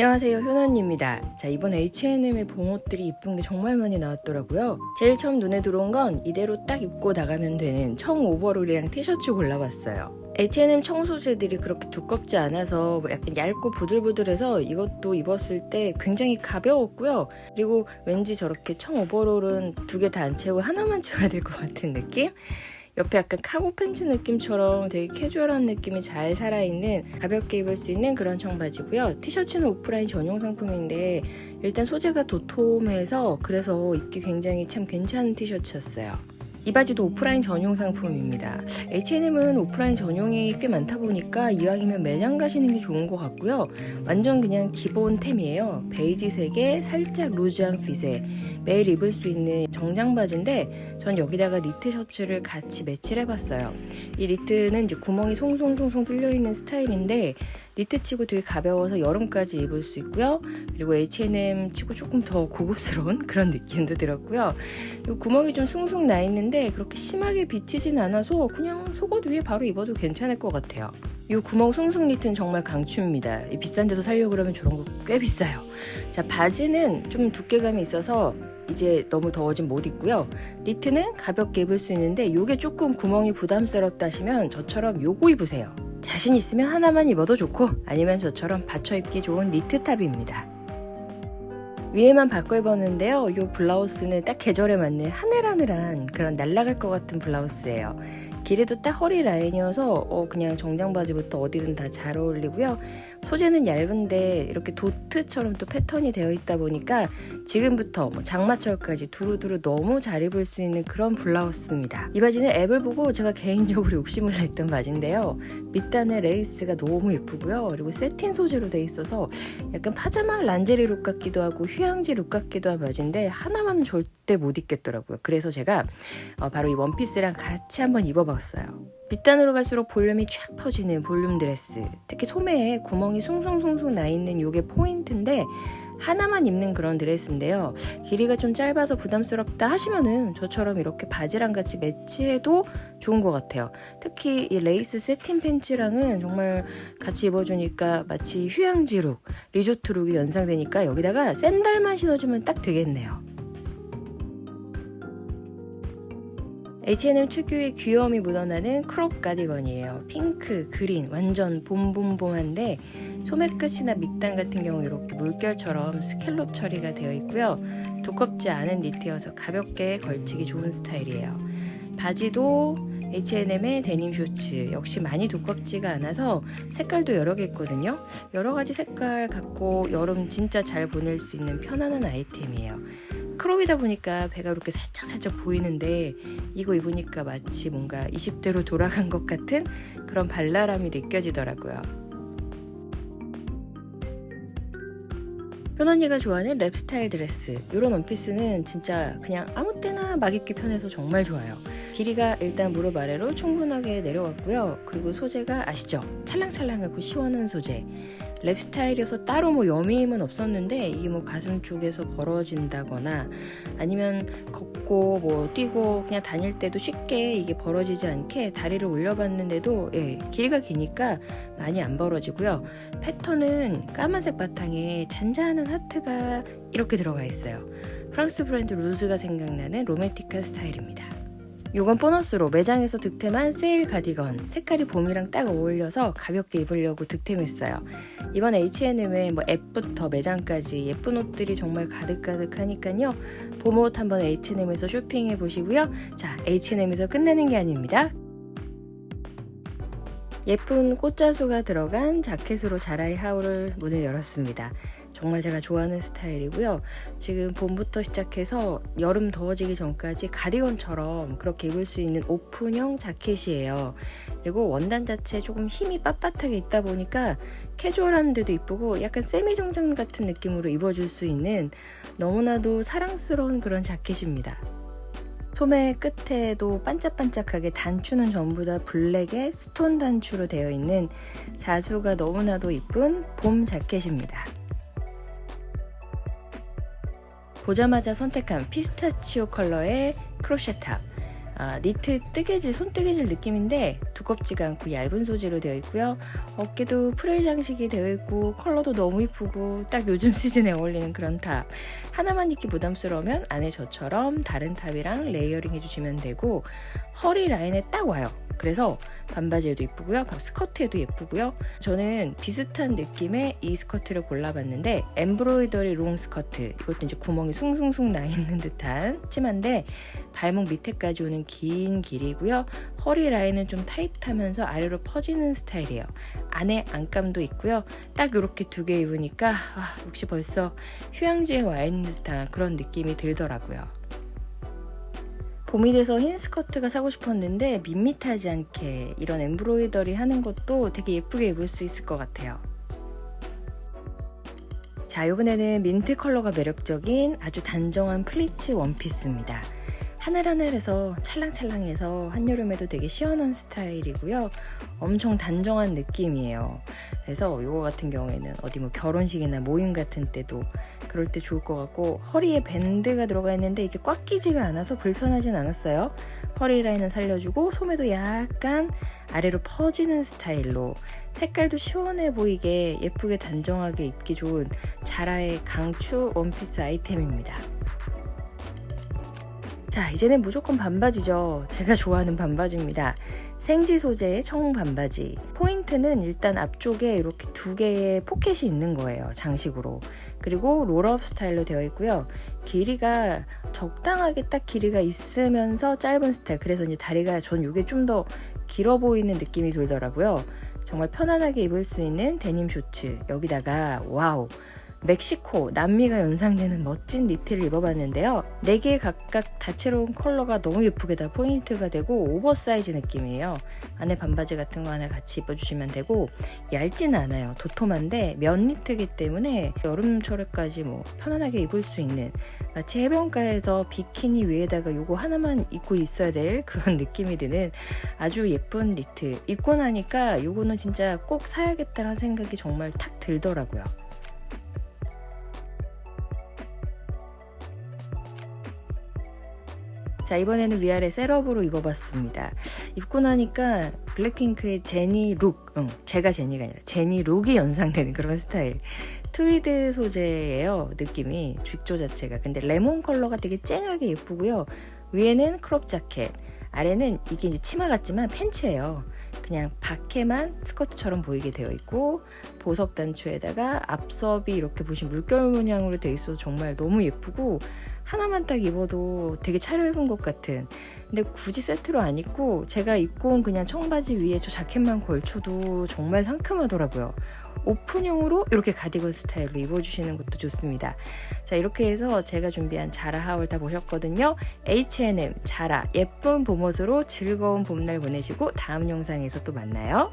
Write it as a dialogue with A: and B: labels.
A: 안녕하세요 효나입니다. 자 이번 H&M의 봄옷들이 이쁜 게 정말 많이 나왔더라고요. 제일 처음 눈에 들어온 건 이대로 딱 입고 나가면 되는 청 오버롤이랑 티셔츠 골라봤어요. H&M 청소재들이 그렇게 두껍지 않아서 뭐 약간 얇고 부들부들해서 이것도 입었을 때 굉장히 가벼웠고요. 그리고 왠지 저렇게 청 오버롤은 두 개 다 안 채우고 하나만 채워야 될 것 같은 느낌? 옆에 약간 카고 팬츠 느낌처럼 되게 캐주얼한 느낌이 잘 살아있는 가볍게 입을 수 있는 그런 청바지고요. 티셔츠는 오프라인 전용 상품인데 일단 소재가 도톰해서 그래서 입기 굉장히 참 괜찮은 티셔츠였어요. 이 바지도 오프라인 전용 상품입니다. H&M은 오프라인 전용이 꽤 많다 보니까 이왕이면 매장 가시는 게 좋은 것 같고요. 완전 그냥 기본템이에요. 베이지색에 살짝 루즈한 핏에 매일 입을 수 있는 정장 바지인데 전 여기다가 니트 셔츠를 같이 매치를 해봤어요. 이 니트는 이제 구멍이 송송송송 뚫려 있는 스타일인데 니트 치고 되게 가벼워서 여름까지 입을 수 있고요. 그리고 H&M 치고 조금 더 고급스러운 그런 느낌도 들었고요. 이 구멍이 좀 숭숭 나 있는데 그렇게 심하게 비치진 않아서 그냥 속옷 위에 바로 입어도 괜찮을 것 같아요. 이 구멍 숭숭 니트는 정말 강추입니다. 이 비싼 데서 살려고 그러면 저런 거 꽤 비싸요. 자, 바지는 좀 두께감이 있어서 이제 너무 더워진 못 입고요. 니트는 가볍게 입을 수 있는데 이게 조금 구멍이 부담스럽다 하시면 저처럼 요거 입으세요. 자신 있으면 하나만 입어도 좋고 아니면 저처럼 받쳐 입기 좋은 니트 탑입니다. 위에만 바꿔 입었는데요. 이 블라우스는 딱 계절에 맞는 하늘하늘한 그런 날아갈 것 같은 블라우스예요. 길이도 딱 허리 라인이어서 어, 그냥 정장 바지부터 어디든 다 잘 어울리고요. 소재는 얇은데 이렇게 도트처럼 또 패턴이 되어 있다 보니까 지금부터 뭐 장마철까지 두루두루 너무 잘 입을 수 있는 그런 블라우스입니다. 이 바지는 앱을 보고 제가 개인적으로 욕심을 냈던 바지인데요. 밑단의 레이스가 너무 예쁘고요. 그리고 세틴 소재로 돼 있어서 약간 파자마 란제리 룩 같기도 하고 휴양지 룩 같기도 한 바지인데 하나만은 절대 못 입겠더라고요. 그래서 제가 어, 바로 이 원피스랑 같이 한번 입어봤 어요. 밑단으로 갈수록 볼륨이 쫙 퍼지는 볼륨 드레스. 특히 소매에 구멍이 숭숭숭숭 나 있는 요게 포인트인데 하나만 입는 그런 드레스인데요. 길이가 좀 짧아서 부담스럽다 하시면은 저처럼 이렇게 바지랑 같이 매치해도 좋은 것 같아요. 특히 이 레이스 세틴 팬츠랑은 정말 같이 입어주니까 마치 휴양지 룩, 리조트 룩이 연상되니까 여기다가 샌들만 신어주면 딱 되겠네요. H&M 특유의 귀여움이 묻어나는 크롭 가디건이에요. 핑크, 그린, 완전 봄봄봄한데 소매 끝이나 밑단 같은 경우 이렇게 물결처럼 스캘롭 처리가 되어 있고요. 두껍지 않은 니트여서 가볍게 걸치기 좋은 스타일이에요. 바지도 H&M의 데님 쇼츠 역시 많이 두껍지가 않아서 색깔도 여러 개 있거든요. 여러 가지 색깔 갖고 여름 진짜 잘 보낼 수 있는 편안한 아이템이에요. 크롭이다 보니까 배가 이렇게 살짝 살짝 보이는데 이거 입으니까 마치 뭔가 20대로 돌아간 것 같은 그런 발랄함이 느껴지더라고요. 현언니가 좋아하는 랩 스타일 드레스 이런 원피스는 진짜 그냥 아무 때나 막 입기 편해서 정말 좋아요. 길이가 일단 무릎 아래로 충분하게 내려왔고요. 그리고 소재가 아시죠? 찰랑찰랑하고 시원한 소재. 랩 스타일이어서 따로 뭐 여미임은 없었는데 이게 뭐 가슴 쪽에서 벌어진다거나 아니면 걷고 뭐 뛰고 그냥 다닐 때도 쉽게 이게 벌어지지 않게 다리를 올려봤는데도 예, 길이가 기니까 많이 안 벌어지고요. 패턴은 까만색 바탕에 잔잔한 하트가 이렇게 들어가 있어요. 프랑스 브랜드 루즈가 생각나는 로맨틱한 스타일입니다. 요건 보너스로 매장에서 득템한 세일 가디건. 색깔이 봄이랑 딱 어울려서 가볍게 입으려고 득템했어요. 이번 H&M의 뭐 앱부터 매장까지 예쁜 옷들이 정말 가득가득하니까요. 봄옷 한번 H&M에서 쇼핑해 보시고요. 자 H&M에서 끝내는 게 아닙니다. 예쁜 꽃자수가 들어간 자켓으로 자라이 하울을 문을 열었습니다. 정말 제가 좋아하는 스타일이고요. 지금 봄부터 시작해서 여름 더워지기 전까지 가디건처럼 그렇게 입을 수 있는 오픈형 자켓이에요. 그리고 원단 자체 조금 힘이 빳빳하게 있다 보니까 캐주얼한 데도 이쁘고 약간 세미 정장 같은 느낌으로 입어줄 수 있는 너무나도 사랑스러운 그런 자켓입니다. 소매 끝에도 반짝반짝하게 단추는 전부 다 블랙의 스톤 단추로 되어 있는 자수가 너무나도 이쁜 봄 자켓입니다. 보자마자 선택한 피스타치오 컬러의 크로셰탑. 아, 니트 뜨개질, 손 뜨개질 느낌인데 두껍지가 않고 얇은 소재로 되어 있고요. 어깨도 프릴 장식이 되어 있고 컬러도 너무 이쁘고 딱 요즘 시즌에 어울리는 그런 탑. 하나만 입기 부담스러우면 안에 저처럼 다른 탑이랑 레이어링 해주시면 되고 허리 라인에 딱 와요. 그래서 반바지에도 예쁘고요. 스커트에도 예쁘고요. 저는 비슷한 느낌의 이 스커트를 골라봤는데 엠브로이더리 롱 스커트 이것도 이제 구멍이 숭숭숭 나 있는 듯한 치마인데 발목 밑에까지 오는 긴 길이고요. 허리 라인은 좀 타이트하면서 아래로 퍼지는 스타일이에요. 안에 안감도 있고요. 딱 이렇게 두 개 입으니까 아, 역시 벌써 휴양지에 와 있는 듯한 그런 느낌이 들더라고요. 봄이 돼서 흰 스커트가 사고 싶었는데 밋밋하지 않게 이런 엠브로이더리 하는 것도 되게 예쁘게 입을 수 있을 것 같아요. 자, 이번에는 민트 컬러가 매력적인 아주 단정한 플리츠 원피스입니다. 하늘하늘해서 찰랑찰랑해서 한여름에도 되게 시원한 스타일이고요. 엄청 단정한 느낌이에요. 그래서 이거 같은 경우에는 어디 뭐 결혼식이나 모임 같은 때도 그럴 때 좋을 것 같고 허리에 밴드가 들어가 있는데 이게 꽉 끼지가 않아서 불편하진 않았어요. 허리 라인은 살려주고 소매도 약간 아래로 퍼지는 스타일로 색깔도 시원해 보이게 예쁘게 단정하게 입기 좋은 자라의 강추 원피스 아이템입니다. 자, 이제는 무조건 반바지죠. 제가 좋아하는 반바지입니다. 생지 소재의 청 반바지. 포인트는 일단 앞쪽에 이렇게 두 개의 포켓이 있는 거예요. 장식으로. 그리고 롤업 스타일로 되어 있고요. 길이가 적당하게 딱 길이가 있으면서 짧은 스타일. 그래서 이제 다리가 전 이게 좀 더 길어 보이는 느낌이 들더라고요. 정말 편안하게 입을 수 있는 데님 쇼츠. 여기다가 와우. 멕시코, 남미가 연상되는 멋진 니트를 입어봤는데요. 4개 각각 다채로운 컬러가 너무 예쁘게 다 포인트가 되고 오버사이즈 느낌이에요. 안에 반바지 같은 거 하나 같이 입어주시면 되고 얇지는 않아요. 도톰한데 면 니트이기 때문에 여름철에까지 뭐 편안하게 입을 수 있는 마치 해변가에서 비키니 위에다가 요거 하나만 입고 있어야 될 그런 느낌이 드는 아주 예쁜 니트. 입고 나니까 요거는 진짜 꼭 사야겠다는 생각이 정말 탁 들더라고요. 자 이번에는 위아래 셋업으로 입어봤습니다. 입고 나니까 블랙핑크의 제니 룩, 응, 제가 제니가 아니라 제니 룩이 연상되는 그런 스타일. 트위드 소재예요 느낌이 뒷조 자체가. 근데 레몬 컬러가 되게 쨍하게 예쁘고요. 위에는 크롭 자켓, 아래는 이게 이제 치마 같지만 팬츠예요. 그냥 밖에만 스커트처럼 보이게 되어 있고 보석 단추에다가 앞섭이 이렇게 보시면 물결 문양으로 되어 있어서 정말 너무 예쁘고 하나만 딱 입어도 되게 차려입은 것 같은. 근데 굳이 세트로 안 입고 제가 입고 온 그냥 청바지 위에 저 자켓만 걸쳐도 정말 상큼하더라고요. 오픈형으로 이렇게 가디건 스타일로 입어주시는 것도 좋습니다. 자 이렇게 해서 제가 준비한 자라 하울 다 보셨거든요. H&M 자라. 예쁜 봄옷으로 즐거운 봄날 보내시고 다음 영상에서 또 만나요